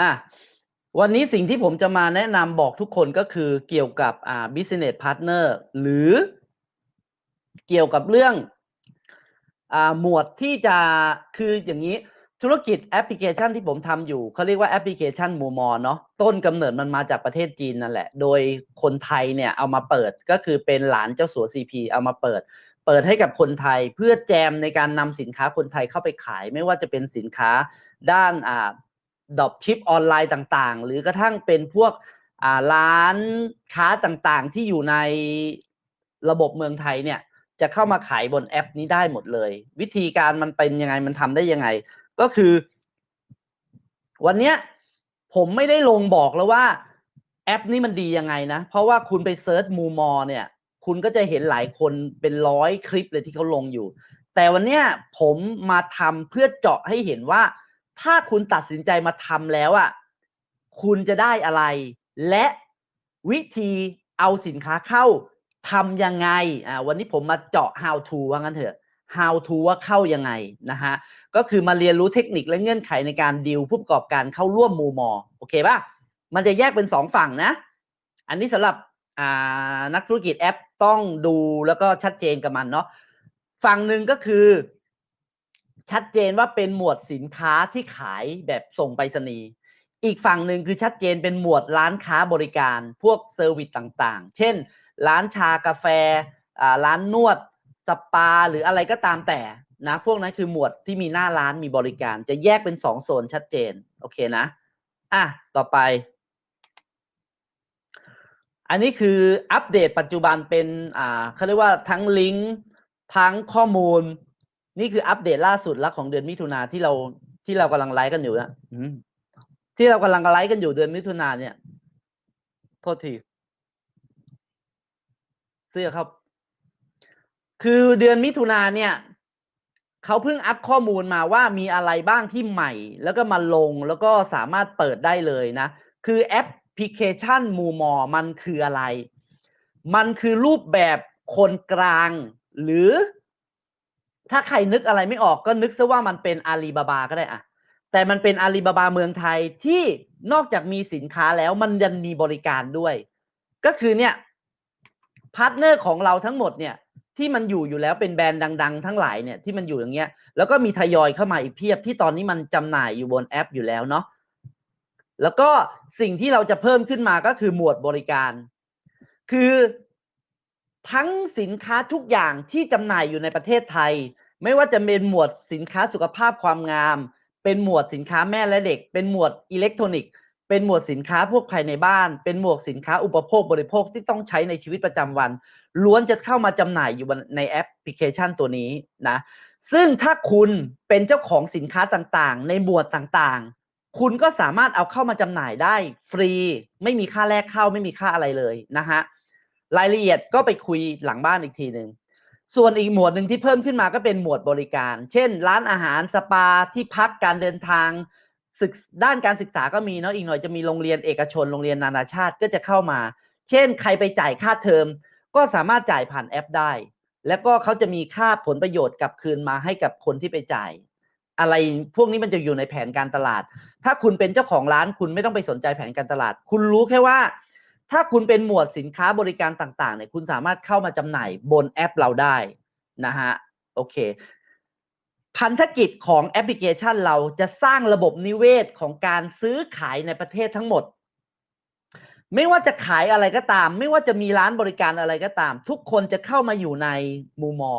อะวันนี้สิ่งที่ผมจะมาแนะนำบอกทุกคนก็คือเกี่ยวกับอ่า business partner หรือเกี่ยวกับเรื่องอ่าหมวดที่จะคืออย่างนี้ธุรกิจแอปพลิเคชันที่ผมทำอยู่เขาเรียกว่าแอปพลิเคชันมูมอเนาะต้นกำเนิดมันมาจากประเทศจีนนั่นแหละ โดยคนไทยเนี่ยเอามาเปิดก็คือเป็นหลานเจ้าสัวซีพีเอามาเปิด เปิดให้กับคนไทยเพื่อแจมในการนำสินค้าคนไทยเข้าไปขาย ไม่ว่าจะเป็นสินค้าด้านอ่า ดอปชิปออนไลน์ต่างๆ หรือกระทั่งเป็นพวกร้านค้าต่างๆ ที่อยู่ในระบบเมืองไทยเนี่ยจะเข้ามาขายบนแอปนี้ได้หมดเลย วิธีการมันเป็นยังไงมันทำได้ยังไง ก็คือ วันเนี้ยผมไม่ได้ลงบอกแล้วว่าแอปนี้มันดียังไงนะ เพราะว่าคุณไปเซิร์ชมูมอเนี่ย คุณก็จะเห็นหลายคนเป็นร้อยคลิปเลยที่เขาลงอยู่ แต่วันเนี้ยผมมาทำเพื่อเจาะให้เห็นว่า ถ้าคุณตัดสินใจมาทำแล้วอะคุณจะได้อะไร และวิธีเอาสินค้าเข้าทำยังไงอ่าวันนี้ผมมาเจาะ how to ว่างั้นเถอะ how to ว่าเข้ายังไงนะฮะก็คือมาเรียนรู้เทคนิคและเงื่อนไขในการดีลผู้ประกอบการเข้าร่วมมูมอโอเคป่ะมันจะแยกเป็นสองฝั่งนะ อันนี้สำหรับอ่านักธุรกิจแอปต้องดูแล้วก็ชัดเจนกับมันเนาะฝั่งหนึ่งก็คือ ชัดเจนว่าเป็นหมวดสินค้าที่ขายแบบส่งไปรษณีย์ อีกฝั่งหนึ่งคือชัดเจนเป็นหมวดร้านค้าบริการ พวกเซอร์วิสต่างๆ เช่น ร้านชากาแฟอ่าร้านนวด สปา หรืออะไรก็ตามแต่นะ พวกนั้นคือหมวดที่มีหน้าร้านมีบริการ จะแยกเป็นสองโซนชัดเจน โอเคนะ อะ ต่อไป อันนี้คืออัปเดตปัจจุบันเป็น อ่าเขาเรียกว่าทั้งลิงก์ ทั้งข้อมูล นี่คืออัปเดตล่าสุดล้วของเดือนมิถุนาที่เราที่เรากำลังไลฟ์กันอยู่นะที่เรากำลังไลฟ์กันอยู่เดือนมิถุนาเนี่ย โทษทีเสื้อครับ คือเดือนมิถุนาเนี่ยเขาเพิ่งอัพข้อมูลมาว่ามีอะไรบ้างที่ใหม่ แล้วก็มาลงแล้วก็สามารถเปิดได้เลยนะ คือแอปพลิเคชันมูมอมันคืออะไร มันคือรูปแบบคนกลาง หรือ ถ้าใครนึกอะไรไม่ออกก็นึกซะว่ามันเป็นอาลีบาบาก็ได้อะแต่มันเป็นอาลีบาบาเมืองไทยที่นอกจากมีสินค้าแล้วมันยังมีบริการด้วย ก็คือเนี่ยพาร์ทเนอร์ของเราทั้งหมดเนี่ยที่มันอยู่อยู่แล้วเป็นแบรนด์ดัง ๆ ทั้งหลายเนี่ยที่มันอยู่อย่างเงี้ย แล้วก็มีทยอยเข้ามาอีกเพียบที่ตอนนี้มันจำหน่ายอยู่บนแอปอยู่แล้วเนาะแล้วก็สิ่งที่เราจะเพิ่มขึ้นมาก็คือหมวดบริการ คือทั้งสินค้าทุกอย่างที่จำหน่ายอยู่ในประเทศไทย ไม่ว่าจะเป็นหมวดสินค้าสุขภาพความงาม เป็นหมวดสินค้าแม่และเด็ก เป็นหมวดอิเล็กทรอนิกส์ เป็นหมวดสินค้าพวกภายในบ้าน เป็นหมวดสินค้าอุปโภคบริโภคที่ต้องใช้ในชีวิตประจำวัน ล้วนจะเข้ามาจำหน่ายอยู่ในแอปพลิเคชันตัวนี้นะ ซึ่งถ้าคุณเป็นเจ้าของสินค้าต่างๆ ในหมวดต่างๆ คุณก็สามารถเอาเข้ามาจำหน่ายได้ฟรี ไม่มีค่าแรกเข้าไม่มีค่าอะไรเลยนะฮะ รายละเอียดก็ไปคุยหลังบ้านอีกทีหนึ่ง ส่วนอีกหมวดหนึ่งที่เพิ่มขึ้นมาก็เป็นหมวดบริการ เช่น ร้านอาหารสปาที่พักการเดินทางศึกด้านการศึกษาก็มีเนาะอีกหน่อยจะมีโรงเรียนเอกชนโรงเรียนนานาชาติก็จะเข้ามา เช่น ใครไปจ่ายค่าเทอม ก็สามารถจ่ายผ่านแอปได้ แล้วก็เขาจะมีค่าผลประโยชน์กลับคืนมาให้กับคนที่ไปจ่าย อะไรพวกนี้มันจะอยู่ในแผนการตลาด ถ้าคุณเป็นเจ้าของร้านคุณไม่ต้องไปสนใจแผนการตลาด คุณรู้แค่ว่า ถ้าคุณเป็นหมวดสินค้าบริการต่างๆเนี่ยคุณสามารถเข้ามาจำหน่ายบนแอปเราได้นะฮะโอเค พันธกิจของแอปพลิเคชันเราจะสร้างระบบนิเวศของการซื้อขายในประเทศทั้งหมด ไม่ว่าจะขายอะไรก็ตาม ไม่ว่าจะมีร้านบริการอะไรก็ตาม ทุกคนจะเข้ามาอยู่ในมูมอ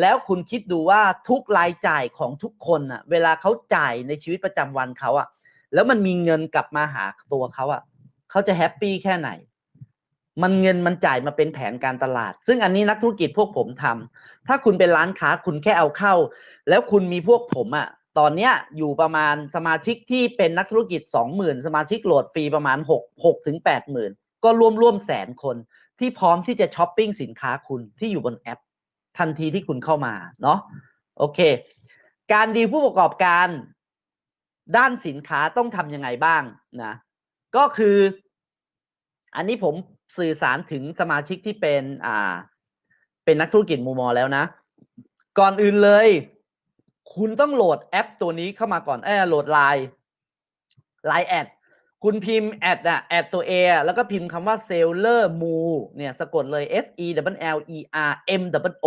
แล้วคุณคิดดูว่าทุกรายจ่ายของทุกคนอะเวลาเขาจ่ายในชีวิตประจำวันเขาอะแล้วมันมีเงินกลับมาหาตัวเขาอะ เขาจะแฮปปี้แค่ไหน มันเงินมันจ่ายมาเป็นแผนการตลาด ซึ่งอันนี้นักธุรกิจพวกผมทำถ้าคุณเป็นร้านค้าคุณแค่เอาเข้า แล้วคุณมีพวกผมอะตอนเนี้ยอยู่ประมาณสมาชิกที่เป็นนักธุรกิจสองหมื่นสมาชิกโหลดฟรีประมาณหกหกถึงแปดหมื่นก็ร่วมร่วมแสนคนที่พร้อมที่จะช้อปปิ้งสินค้าคุณที่อยู่บนแอป ทันทีที่คุณเข้ามาเนาะโอเค การดีผู้ประกอบการด้านสินค้าต้องทำยังไงบ้างนะก็คือ อันนี้ผมสื่อสารถึงสมาชิกที่เป็นอ่า เป็นนักธุรกิจมูมอแล้วนะ ก่อนอื่นเลย คุณต้องโหลดแอปตัวนี้เข้ามาก่อนเออโหลดไลน์ Line แอดคุณพิมพ์แอดอะแอดตัว A อแล้วก็พิมพ์คำว่า seller mu เนี่ยสะกดเลย S E W L E R M W O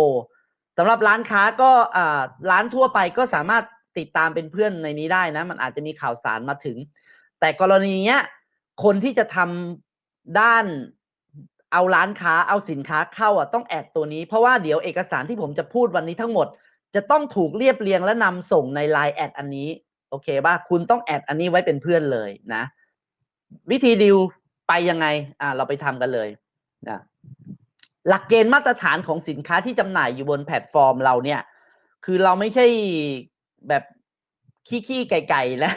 สำหรับร้านค้าก็อ่าร้านทั่วไปก็สามารถติดตามเป็นเพื่อนในนี้ได้นะ มันอาจจะมีข่าวสารมาถึง แต่กรณีเนี้ยคนที่จะทำ ด้านเอาร้านค้าเอาสินค้าเข้าอะต้องแอดตัวนี้ เพราะว่าเดี๋ยวเอกสารที่ผมจะพูดวันนี้ทั้งหมด จะต้องถูกเรียบเรียงและนำส่งใน Line แอดอันนี้ โอเคป่ะคุณต้องแอดอันนี้ไว้เป็นเพื่อนเลยนะ วิธีดิวไปยังไงอ่าเราไปทำกันเลยนะหลักเกณฑ์มาตรฐานของสินค้าที่จำหน่ายอยู่บนแพลตฟอร์มเราเนี่ย คือเราไม่ใช่แบบขี้ๆไก่ๆนะ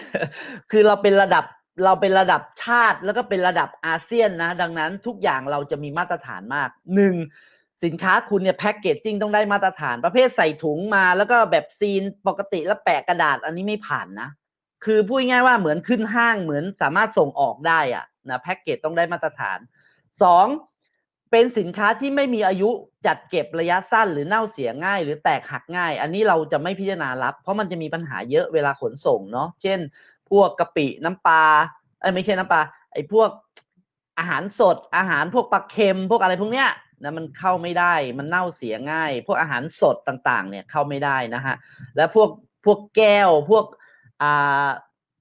คือเราเป็นระดับ เราเป็นระดับชาติแล้วก็เป็นระดับอาเซียนนะ ดังนั้นทุกอย่างเราจะมีมาตรฐานมากหนึ่งสินค้าคุณเนี่ยแพ็กเกจจิ้งต้องได้มาตรฐาน ประเภทใส่ถุงมาแล้วก็แบบซีนปกติแล้วแปะกระดาษ อันนี้ไม่ผ่านนะ คือพูดง่ายว่าเหมือนขึ้นห้างเหมือนสามารถส่งออกได้อะนะแพ็กเกจต้องได้มาตรฐานสองเป็นสินค้าที่ไม่มีอายุจัดเก็บระยะสั้นหรือเน่าเสียง่าย หรือแตกหักง่าย อันนี้เราจะไม่พิจารณารับ เพราะมันจะมีปัญหาเยอะเวลาขนส่งเนาะเช่น พวกกะปิน้ำปลาเอ้ไม่ใช่น้ำปลาไอ้พวกอาหารสดอาหารพวกปลาเค็มพวกอะไรพวกเนี้ยนะมันเข้าไม่ได้มันเน่าเสียง่าย พวกอาหารสดต่างๆ เนี่ยเข้าไม่ได้นะฮะและพวกพวกแก้วพวกอ่า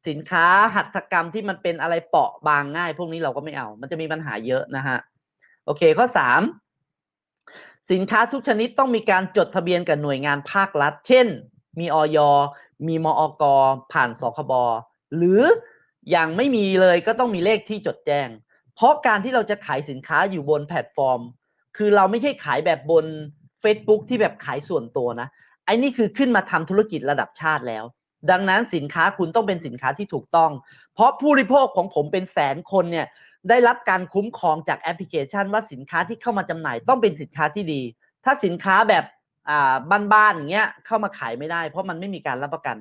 สินค้าหัตถกรรมที่มันเป็นอะไรเปราะบางง่าย พวกนี้เราก็ไม่เอา มันจะมีปัญหาเยอะนะฮะโอเคข้อสามสินค้าทุกชนิดต้องมีการจดทะเบียนกับหน่วยงานภาครัฐ เช่น มีออยมีมอกผ่านสคบ หรืออย่างไม่มีเลยก็ต้องมีเลขที่จดแจ้ง เพราะการที่เราจะขายสินค้าอยู่บนแพลตฟอร์ม คือเราไม่ใช่ขายแบบบน Facebook ที่แบบขายส่วนตัวนะไอ้นี่คือขึ้นมาทำธุรกิจระดับชาติแล้ว ดังนั้นสินค้าคุณต้องเป็นสินค้าที่ถูกต้อง เพราะผู้บริโภคของผมเป็นแสนคนเนี่ยได้รับการคุ้มครองจากแอปพลิเคชันว่าสินค้าที่เข้ามาจำหน่ายต้องเป็นสินค้าที่ดี ถ้าสินค้าแบบบ้านๆอย่างเงี้ยเข้ามาขายไม่ได้ เพราะมันไม่มีการรับประกัน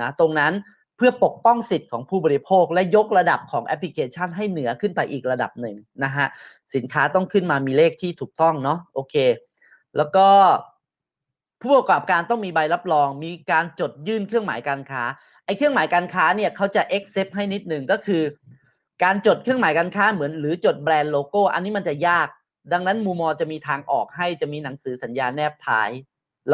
นะตรงนั้น เพื่อปกป้องสิทธิ์ของผู้บริโภค และยกระดับของแอปพลิเคชันให้เหนือขึ้นไปอีกระดับหนึ่งนะฮะสินค้าต้องขึ้นมามีเลขที่ถูกต้องเนาะโอเค แล้วก็ผู้ประกอบการต้องมีใบรับรอง มีการจดยื่นเครื่องหมายการค้าไอ้เครื่องหมายการค้าเนี่ยเขาจะ accept ให้นิดหนึ่งก็คือ การจดเครื่องหมายการค้าเหมือน หรือจดแบรนด์โลโก้ อันนี้มันจะยาก ดังนั้นมูมอจะมีทางออกให้จะมีหนังสือสัญญาแนบท้าย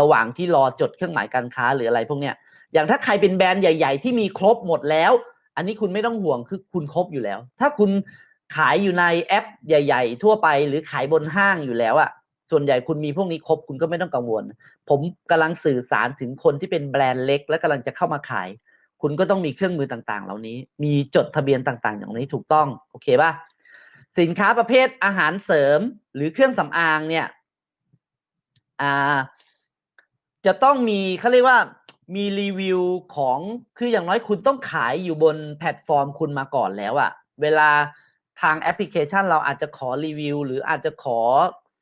ระหว่างที่รอจดเครื่องหมายการค้าหรืออะไรพวกเนี้ย อย่างถ้าใครเป็นแบรนด์ใหญ่ ๆ ที่มีครบหมดแล้ว อันนี้คุณไม่ต้องห่วงคือคุณครบอยู่แล้ว ถ้าคุณขายอยู่ในแอปใหญ่ ๆ ทั่วไปหรือขายบนห้างอยู่แล้วอะส่วนใหญ่คุณมีพวกนี้ครบคุณก็ไม่ต้องกังวล ผมกำลังสื่อสารถึงคนที่เป็นแบรนด์เล็ก และกำลังจะเข้ามาขาย คุณก็ต้องมีเครื่องมือต่างๆ เหล่านี้ มีจดทะเบียนต่างๆ อย่างนี้ถูกต้องโอเคป่ะสินค้าประเภทอาหารเสริมหรือเครื่องสำอางเนี่ยอ่าจะต้องมีเขาเรียกว่า มีรีวิวของคืออย่างน้อยคุณต้องขายอยู่บนแพลตฟอร์มคุณมาก่อนแล้วอะเวลาทางแอปพลิเคชันเราอาจจะขอรีวิว หรืออาจจะขอ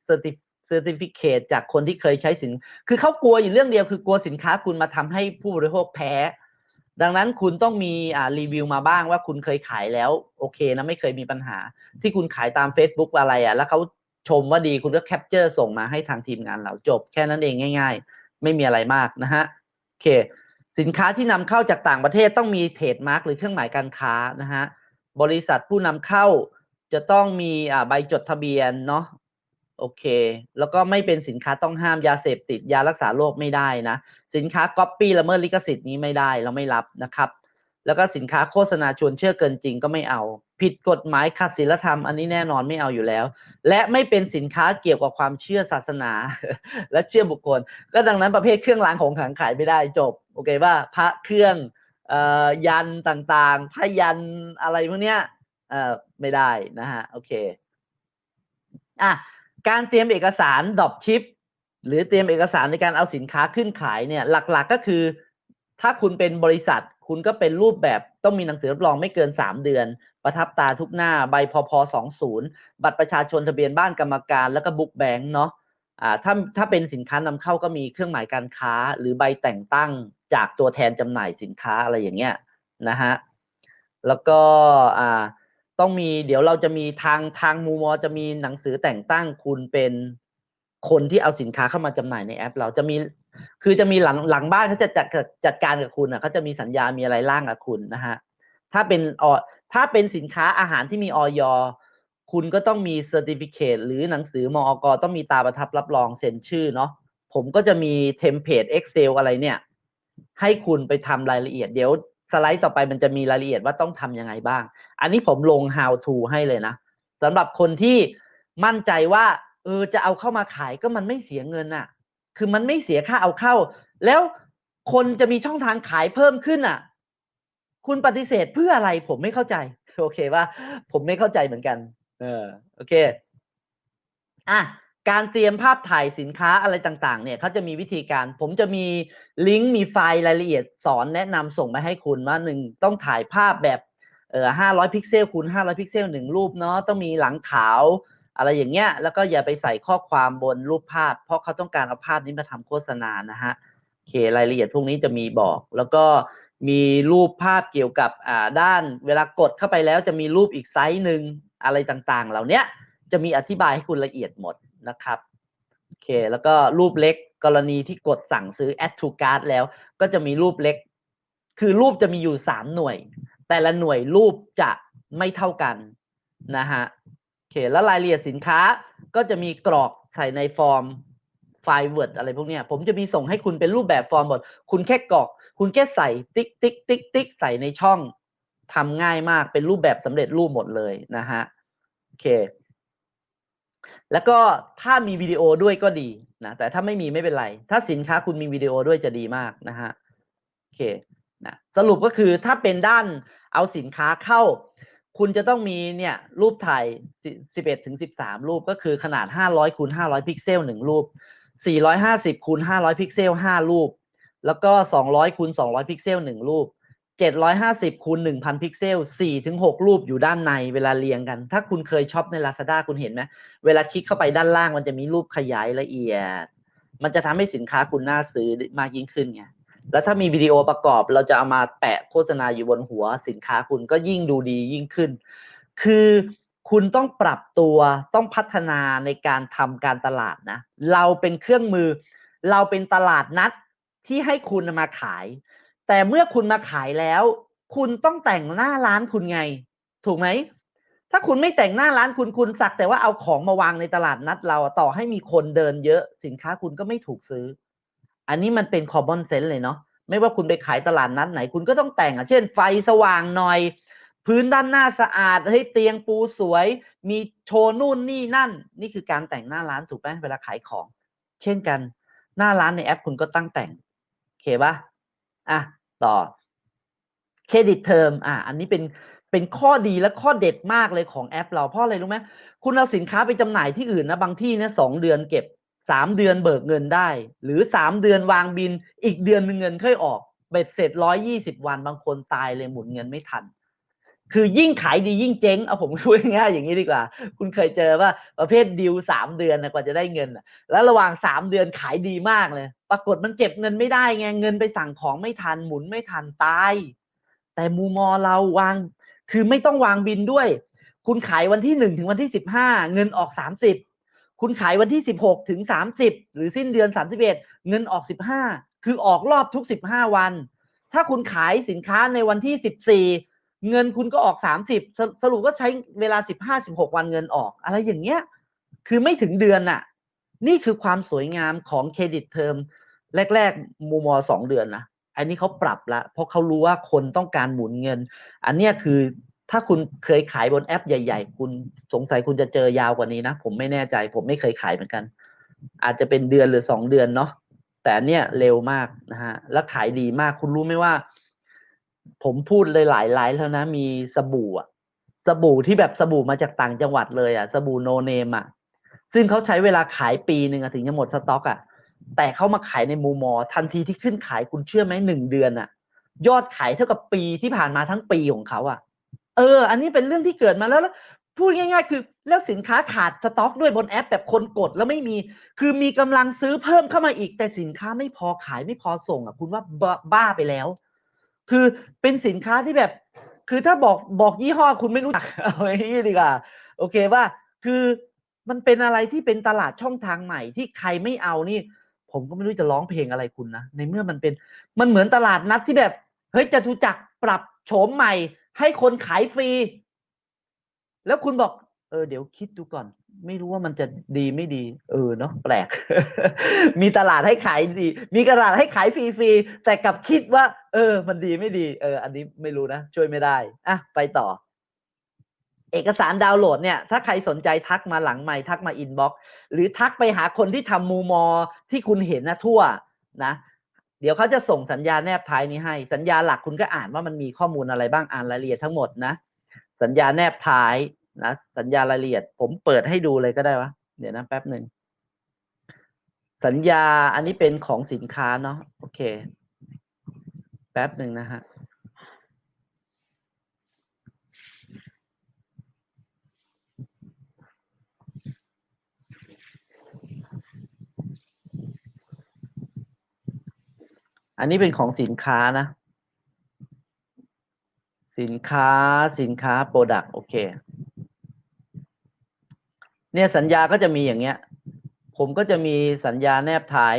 เซอร์ติเซอร์ติฟิเคตจากคนที่เคยใช้สิน คือเขากลัวอยู่เรื่องเดียวคือกลัวสินค้าคุณมาทำให้ผู้บริโภคแพ้ ดังนั้นคุณต้องมีอ่ารีวิวมาบ้างว่าคุณเคยขายแล้วโอเคนะไม่เคยมีปัญหา ที่คุณขายตาม Facebook อะไรอะ่ะ แล้วเขาชมว่าดีคุณก็แคปเจอร์ส่งมาให้ทางทีมงานเราจบ แค่นั้นเองง่าย ๆ ไม่มีอะไรมากนะฮะ อเค สินค้าที่นำเข้าจากต่างประเทศต้องมีเทรดมาร์กหรือเครื่องหมายการค้านะฮะบริษัทผู้นำเข้าจะต้องมีใบจดทะเบียนเนาะโอเค แล้วก็ไม่เป็นสินค้าต้องห้ามยาเสพติดยารักษาโรคไม่ได้นะ สินค้าก๊อปปี้ละเมิดลิขสิทธิ์นี้ไม่ได้เราไม่รับนะครับ แล้วก็สินค้าโฆษณาชวนเชื่อเกินจริงก็ไม่เอา ผิดกฎหมายขัดศีลธรรมอันนี้แน่นอนไม่เอาอยู่แล้ว และไม่เป็นสินค้าเกี่ยวกับความเชื่อศาสนา และเชื่อบุคคล ก็ดังนั้นประเภทเครื่องรางของขลังขายไม่ได้จบโอเคว่าพระเครื่องออยันต่างๆพยันอะไรพวกเนี้ยไม่ได้นะฮะโอเคอะการเตรียมเอกสารดอปชิป หรือเตรียมเอกสารในการเอาสินค้าขึ้นขายเนี่ยหลักๆก็คือ ถ้าคุณเป็นบริษัท คุณก็เป็นรูปแบบต้องมีหนังสือรับรองไม่เกิน 3 เดือน ประทับตาทุกหน้าใบพพอ20 บัตรประชาชนทะเบียนบ้านกรรมการ แล้วก็บุ๊กแบงค์เนาะอ่าถ้าถ้าเป็นสินค้านำเข้าก็มีเครื่องหมายการค้า หรือใบแต่งตั้งจากตัวแทนจำหน่ายสินค้าอะไรอย่างเงี้ยนะฮะแล้วก็อ่าต้องมีเดี๋ยวเราจะมีทางทางมูมอจะมีหนังสือแต่งตั้งคุณเป็นคนที่เอาสินค้าเข้ามาจำหน่ายในแอป เราจะมี คือจะมีหลังหลังบ้านเขาจะจัดจัดการกับคุณอะเขาจะมีสัญญา มีอะไรร่างกับคุณนะฮะ ถ้าเป็นออถ้าเป็นสินค้าอาหารที่มีออยคุณก็ต้องมีเซอร์ติฟิเคตหรือหนังสือมอกต้องมีตาประทับรับรองเซ็นชื่อเนาะผมก็จะมีเทมเพลต Excel อะไรเนี่ย ให้คุณไปทำรายละเอียดเดี๋ยวสไลด์ต่อไปมันจะมีรายละเอียดว่าต้องทำยังไงบ้าง อันนี้ผมลง how to ให้เลยนะสำหรับคนที่มั่นใจว่าเออจะเอาเข้ามาขายก็มันไม่เสียเงินอะ คือมันไม่เสียค่าเอาเข้า แล้วคนจะมีช่องทางขายเพิ่มขึ้นอะ คุณปฏิเสธเพื่ออะไรผมไม่เข้าใจ โอเคว่า ผมไม่เข้าใจเหมือนกัน เออโอเคอะการเตรียมภาพถ่ายสินค้าอะไรต่างๆ เนี่ยเขาจะมีวิธีการ ผมจะมีลิงก์มีไฟล์รายละเอียดสอนแนะนำส่งไปให้คุณว่าหนึ่งต้องถ่ายภาพแบบเอ่อห้าร้อยพิกเซลคูณห้าร้อยพิกเซลหนึ่งรูปเนาะต้องมีหลังขาว อะไรอย่างเงี้ยแล้วก็อย่าไปใส่ข้อความบนรูปภาพ เพราะเขาต้องการเอาภาพนี้มาทำโฆษณานะฮะโอเครายละเอียดพวกนี้จะมีบอก แล้วก็มีรูปภาพเกี่ยวกับอ่าด้านเวลากดเข้าไปแล้วจะมีรูปอีกไซส์หนึ่งอะไรต่างๆ เหล่านี้จะมีอธิบายให้คุณละเอียดหมดนะครับโอเค แล้วก็รูปเล็กกรณีที่กดสั่งซื้อ add to cart แล้ว ก็จะมีรูปเล็ก คือรูปจะมีอยู่สามหน่วย แต่ละหน่วยรูปจะไม่เท่ากันนะฮะ อเคแล้วรายละเอียดสินค้าก็จะมีกรอกใส่ในฟอร์มไฟล์ Word อะไรพวกเนี้ยผมจะมีส่งให้คุณเป็นรูปแบบฟอร์มหมดคุณแค่กรอก คุณแค่ใส่ติ๊กติ๊กติ๊กติ๊กใส่ในช่องทำง่ายมากเป็นรูปแบบสำเร็จรูปหมดเลยนะฮะโอเค แล้วก็ถ้ามีวิดีโอด้วยก็ดีนะแต่ถ้าไม่มีไม่เป็นไร ถ้าสินค้าคุณมีวิดีโอด้วยจะดีมากนะฮะโอเคนะสรุปก็คือถ้าเป็นด้านเอาสินค้าเข้า คุณจะต้องมีเนี่ยรูปถ่าย 11ถึง13 รูปก็คือขนาด 500คูณ500 พิกเซล 1 รูป 450คูณ500 พิกเซล 5 รูป แล้วก็ 200คูณ200 พิกเซล 1 รูป 750คูณ1,000 พิกเซล 4 ถึง 6 รูปอยู่ด้านในเวลาเรียงกัน ถ้าคุณเคยช็อปใน Lazada คุณเห็นไหมเวลาคลิกเข้าไปด้านล่างมันจะมีรูปขยายละเอียด มันจะทำให้สินค้าคุณน่าซื้อมากยิ่งขึ้นไง แล้วถ้ามีวิดีโอประกอบเราจะเอามาแปะโฆษณาอยู่บนหัวสินค้าคุณก็ยิ่งดูดียิ่งขึ้น คือคุณต้องปรับตัวต้องพัฒนาในการทำการตลาดนะ เราเป็นเครื่องมือ เราเป็นตลาดนัดที่ให้คุณมาขาย แต่เมื่อคุณมาขายแล้ว คุณต้องแต่งหน้าร้านคุณไง ถูกไหมถ้าคุณไม่แต่งหน้าร้านคุณคุณสักแต่ว่าเอาของมาวางในตลาดนัดเราต่อให้มีคนเดินเยอะสินค้าคุณก็ไม่ถูกซื้อ อันนี้มันเป็น common sense เลยเนาะไม่ว่าคุณไปขายตลาดนัดไหน คุณก็ต้องแต่งอะเช่น ไฟสว่างหน่อย พื้นด้านหน้าสะอาดเฮ้ยเตียงปูสวย มีโชว์นู่นนี่นั่น นี่คือการแต่งหน้าร้านถูกไหมเวลาขายของ เช่นกัน หน้าร้านในแอปคุณก็ตั้งแต่งโอเคปะอะต่อเครดิตเทอมอะอันนี้เป็นเป็นข้อดีและข้อเด็ดมากเลยของแอป เราเพราะอะไรรู้ไหมคุณเอาสินค้าไปจำหน่ายที่อื่นนะบางที่เนี่ยสองเดือนเก็บ สามเดือนเบิกเงินได้ หรือสามเดือนวางบินอีกเดือนนึงเงินค่อยออกเบ็ดเสร็จร้อยยี่สิบวันบางคนตายเลยหมุนเงินไม่ทัน คือยิ่งขายดียิ่งเจ๊งเอาผมพูดง่ายอย่างนี้ดีกว่า คุณเคยเจอว่าประเภทดิวสามเดือนนะกว่าจะได้เงินนะแล้วระหว่างสามเดือนขายดีมากเลย ปรากฏมันเก็บเงินไม่ได้ไงเงินไปสั่งของไม่ทันหมุนไม่ทันตาย แต่มูมอเราวาง คือไม่ต้องวางบินด้วย คุณขายวันที่หนึ่งถึงวันที่สิบห้าเงินออกสามสิบ คุณขายวันที่สิบหกถึงสามสิบหรือสิ้นเดือนสามสิบเอ็ดเงินออกสิบห้าคือออกรอบทุกสิบห้าวัน ถ้าคุณขายสินค้าในวันที่สิบสี่เงินคุณก็ออกสามสิบสรุปก็ใช้เวลาสิบห้าสิบหกวันเงินออก อะไรอย่างเงี้ย คือไม่ถึงเดือนน่ะ นี่คือความสวยงามของเครดิตเทอมแรก ๆ มูมอสองเดือนนะ อันนี้เขาปรับละ เพราะเขารู้ว่าคนต้องการหมุนเงิน อันเนี้ยคือ ถ้าคุณเคยขายบนแอปใหญ่ ๆ คุณสงสัยคุณจะเจอยาวกว่านี้นะ ผมไม่แน่ใจ ผมไม่เคยขายเหมือนกัน อาจจะเป็นเดือนหรือสองเดือนเนาะแต่เนี่ยเร็วมากนะฮะแล้วขายดีมากคุณรู้ไหมว่า ผมพูดเลยหลายไลฟ์แล้วนะ มีสบู่อะสบู่ที่แบบสบู่มาจากต่างจังหวัดเลยอะสบู่โนเนมอะซึ่งเขาใช้เวลาขายปีหนึ่งถึงจะหมดสต็อกอะแต่เขามาขายในมูมอ ทันทีที่ขึ้นขายคุณเชื่อไหมหนึ่งเดือนอะยอดขายเท่ากับปีที่ผ่านมาทั้งปีของเขาอะ เออ อันนี้เป็นเรื่องที่เกิดมาแล้วแล้วพูดง่าย ๆ คือ แล้วสินค้าขาดสต็อกด้วยบนแอปแบบคนกดแล้วไม่มี คือมีกำลังซื้อเพิ่มเข้ามาอีก แต่สินค้าไม่พอขายไม่พอส่งอะ คุณว่าบ้าไปแล้ว คือเป็นสินค้าที่แบบ คือถ้าบอกบอกยี่ห้อคุณไม่รู้จักเอาไว้ดีกว่าโอเคว่าคือมันเป็นอะไรที่เป็นตลาดช่องทางใหม่ที่ใครไม่เอานี่ ผมก็ไม่รู้จะร้องเพลงอะไรคุณนะในเมื่อมันเป็นมันเหมือนตลาดนัดที่แบบเฮ้ยจะทูจักปรับโฉมใหม่ ให้คนขายฟรี แล้วคุณบอก เออ เดี๋ยวคิดดูก่อน ไม่รู้ว่ามันจะดีไม่ดี เออเนาะแปลก มีตลาดให้ขายดี มีตลาดให้ขายฟรีๆแต่กลับคิดว่า เออ มันดีไม่ดี เออ อันนี้ไม่รู้นะช่วยไม่ได้อะไปต่อ เอกสารดาวน์โหลดเนี่ย ถ้าใครสนใจทักมาหลังไมค์ทักมาอินบ็อกซ์หรือทักไปหาคนที่ทำมูมอที่คุณเห็นนะทั่วนะ เดี๋ยวเขาจะส่งสัญญาแนบท้ายนี้ให้ สัญญาหลักคุณก็อ่านว่ามันมีข้อมูลอะไรบ้างอ่านรายละเอียดทั้งหมดนะ สัญญาแนบท้ายนะสัญญารายละเอียด ผมเปิดให้ดูเลยก็ได้วะเดี๋ยวนะแป๊บหนึ่งสัญญาอันนี้เป็นของสินค้าเนาะโอเค แป๊บหนึ่งนะฮะ อันนี้เป็นของสินค้านะ สินค้าสินค้าโปรดักโอเค เนี่ยสัญญาก็จะมีอย่างเงี้ย ผมก็จะมีสัญญาแนบท้าย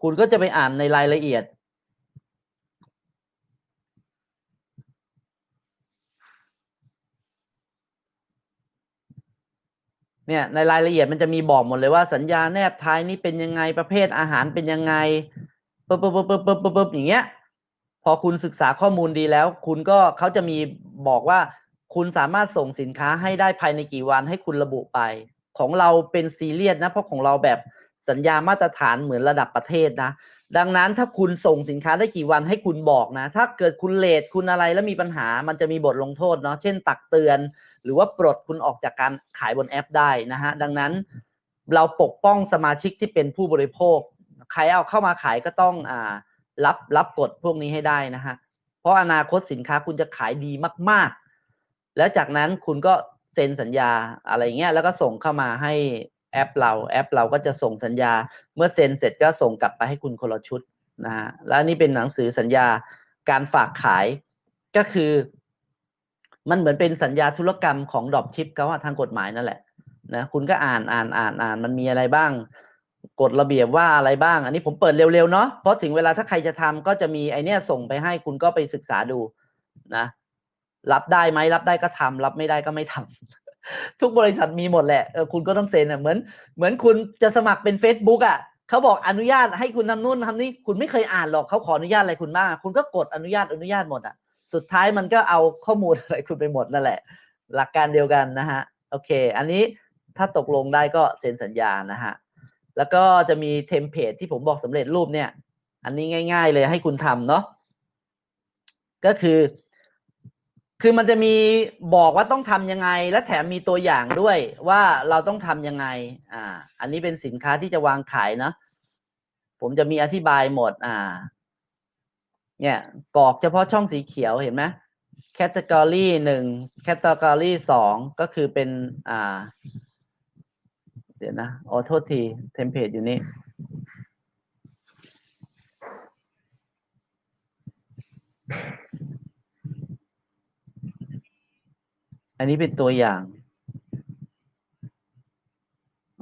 คุณก็จะไปอ่านในรายละเอียดเนี่ยในรายละเอียดมันจะมีบอกหมดเลยว่าสัญญาแนบท้ายนี้เป็นยังไงประเภทอาหารเป็นยังไง ปึ๊บปึ๊บปึ๊บปึ๊บปึ๊บปึ๊บอย่างเงี้ย พอคุณศึกษาข้อมูลดีแล้ว คุณก็เขาจะมีบอกว่า คุณสามารถส่งสินค้าให้ได้ภายในกี่วันให้คุณระบุไป ของเราเป็นซีเรียสนะ เพราะของเราแบบสัญญามาตรฐานเหมือนระดับประเทศนะ ดังนั้นถ้าคุณส่งสินค้าได้กี่วันให้คุณบอกนะ ถ้าเกิดคุณเลทคุณอะไรแล้วมีปัญหา มันจะมีบทลงโทษเนาะเช่น ตักเตือน หรือว่าปลดคุณออกจากการขายบนแอปได้นะฮะดังนั้นเราปกป้องสมาชิกที่เป็นผู้บริโภค ใครเอาเข้ามาขายก็ต้องอ่ารับรับกฎพวกนี้ให้ได้นะฮะเพราะอนาคตสินค้าคุณจะขายดีมาก ๆ แล้วจากนั้นคุณก็เซ็นสัญญาอะไรเงี้ยแล้วก็ส่งเข้ามาให้แอปเราแอปเราก็จะส่งสัญญา เมื่อเซ็นเสร็จก็ส่งกลับไปให้คุณคนละชุดนะฮะแล้วนี่เป็นหนังสือสัญญาการฝากขายก็คือ มันเหมือนเป็นสัญญาธุรกรรมของดรอปชิปเขาอะทางกฎหมายนั่นแหละนะคุณก็อ่านอ่านอ่านอ่านมันมีอะไรบ้าง กฎระเบียบว่าอะไรบ้าง อันนี้ผมเปิดเร็วๆเนาะเพราะถึงเวลาถ้าใครจะทำก็จะมีไอเนี้ยส่งไปให้คุณก็ไปศึกษาดูนะรับได้ไหมรับได้ก็ทำรับไม่ได้ก็ไม่ทำทุกบริษัทมีหมดแหละเออคุณก็ต้องเซ็นอะเหมือน เหมือนคุณจะสมัครเป็น Facebook อะเขาบอกอนุญาตให้คุณทำนู่นทำนี่คุณไม่เคยอ่านหรอกเขาขออนุญาตอะไรคุณบ้างคุณก็กดอนุญาตอนุญาตหมดอะสุดท้ายมันก็เอาข้อมูลอะไรคุณไปหมดนั่นแหละ หลักการเดียวกันนะฮะโอเค อันนี้ถ้าตกลงได้ก็เซ็นสัญญานะฮะ แล้วก็จะมีเทมเพลตที่ผมบอกสำเร็จรูปเนี่ย อันนี้ง่าย ๆ เลยให้คุณทำเนาะก็คือ คือมันจะมีบอกว่าต้องทำยังไง และแถมมีตัวอย่างด้วยว่าเราต้องทำยังไง อ่า อันนี้เป็นสินค้าที่จะวางขายเนาะผมจะมีอธิบายหมด อ่า เนี่ยกรอกเฉพาะช่องสีเขียวเห็นไหมแคตตากรีหนึ่งแคตตากรีสองก็คือเป็นอ่า เดี๋ยวนะอ๋อโทษที เทมเพลตอยู่นี่ อันนี้เป็นตัวอย่าง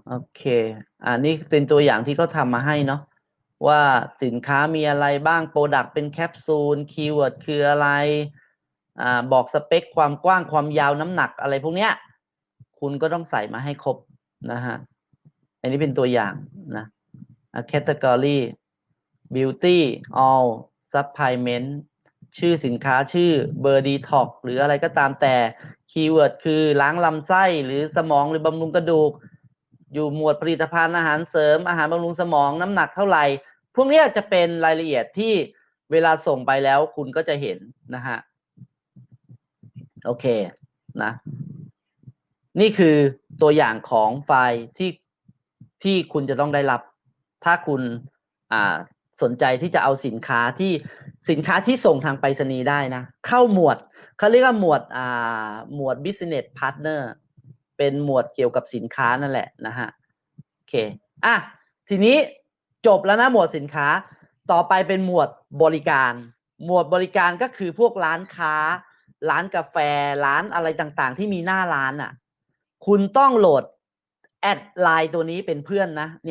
โอเค อันนี้เป็นตัวอย่างที่เขาทำมาให้เนาะว่าสินค้ามีอะไรบ้างโปรดักต์เป็นแคปซูลคีย์เวิร์ดคืออะไรอ่าบอกสเปค ความกว้างความยาวน้ำหนักอะไรพวกเนี้ย คุณก็ต้องใส่มาให้ครบ นะฮะ อันนี้เป็นตัวอย่างนะ category beauty all supplement ชื่อสินค้าชื่อเบอร์ดีท็อกหรืออะไรก็ตามแต่คีย์เวิร์ดคือล้างลำไส้หรือสมองหรือบำรุงกระดูก อยู่หมวดผลิตภัณฑ์อาหารเสริม อาหารบำรุงสมองน้ำหนักเท่าไหร่ พวกนี้จะเป็นรายละเอียดที่เวลาส่งไปแล้วคุณก็จะเห็นนะฮะ โอเคนะ นี่คือ ตัวอย่างของไฟล์ที่ที่คุณจะต้องได้รับ ถ้าคุณอ่าสนใจที่จะเอาสินค้าที่สินค้าที่ส่งทางไปรษณีย์ได้นะ เข้าหมวดเขาเรียกว่าหมวดอ่าหมวด business partner เป็นหมวดเกี่ยวกับสินค้านั่นแหละนะฮะโอเคอะทีนี้จบแล้วนะหมวดสินค้าต่อไปเป็นหมวดบริการ หมวดบริการก็คือพวกร้านค้า ร้านกาแฟร้านอะไรต่างๆ ที่มีหน้าร้านอะ คุณต้องโหลดแอดไลน์ตัวนี้เป็นเพื่อนนะเนี่ย